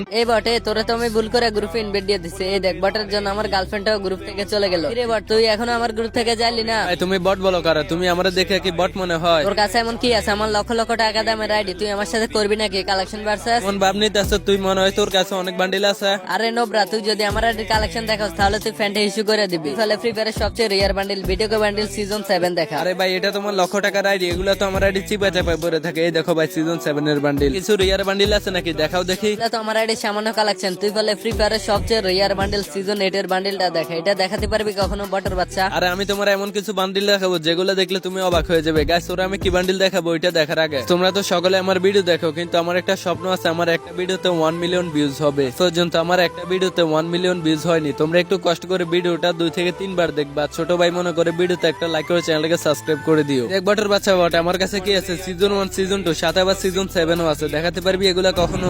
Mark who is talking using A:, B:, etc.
A: এই বটে তোরা তো আমি ভুল করে গ্রুপে ইনভাইট দিয়ে দিছে। এই দেখ বটের জন্য আমার গার্লফ্রেন্ডটাও গ্রুপ থেকে চলে গেল। রে বট তুই এখনও আমার গ্রুপ থেকে যাইলি না?
B: তুমি বট বলো কারা তুমি আমরা দেখে কি বট মনে হয়?
A: তোর কাছে এমন কি আছে? আমার লক্ষ লক্ষ টাকা দামের আইডি তুই আমার সাথে করবি নাকি? কালেকশন ভার্সেস
B: ভাব নিতে আসছো তুই মনে হয় তোর কাছে অনেক বান্ডিল আছে।
A: আরে নোবরা তুই যদি আমার আইডির কালেকশন দেখাস তাহলে তুই ফ্যান্টে ইস্যু করে দিবি। তাহলে ফ্রি ফায়ারের সবচেয়ে rare bundle video bundle season seven দেখা।
B: আরে ভাই এটা তোমার লক্ষ টাকার আইডি এগুলো তো আমার আইডি চিপা চাপায় পরে থাকে। এই দেখো ভাই সিজন সেভেন এর বান্ডিল কিছু রিয়ার বান্ডিল আছে নাকি? দেখাও দেখি।
A: তো আমার ফায়ারের সামান্য কালেকশন তুই বলে ফ্রি ফায়ারের সবচেয়ে রেয়ার বান্ডেল সিজন এইট এর বান্ডেলটা দেখা। এটা দেখাতে পারবি কখনো বটর বাচ্চা?
B: আরে আমি তোমার এমন কিছু বান্ডেল দেখাবো যেগুলো দেখলে তুমি অবাক হয়ে যাবে। গাইস আমি কি বান্ডেল দেখাবো? এটা দেখার আগে। তোমরা তো সকলে আমার ভিডিও দেখো কিন্তু আমার একটা স্বপ্ন আছে আমার একটা ভিডিওতে ওয়ান মিলিয়ন ভিউজ হবে। পর্যন্ত আমার একটা ভিডিওতে ওয়ান মিলিয়ন ভিউজ হয়নি। তোমরা একটু কষ্ট করে ভিডিওটা দুই থেকে তিনবার দেখবা। ছোট ভাই মনে করে ভিডিওতে একটা লাইক করে চ্যানেলকে সাবস্ক্রাইব করে দিও। এক বটর বাচ্চা বট আমার কাছে কি আছে? সিজন ওয়ান সিজন টু সাত আবার সিজন সেভেনও আছে। দেখাতে পারবি এগুলা কখনো?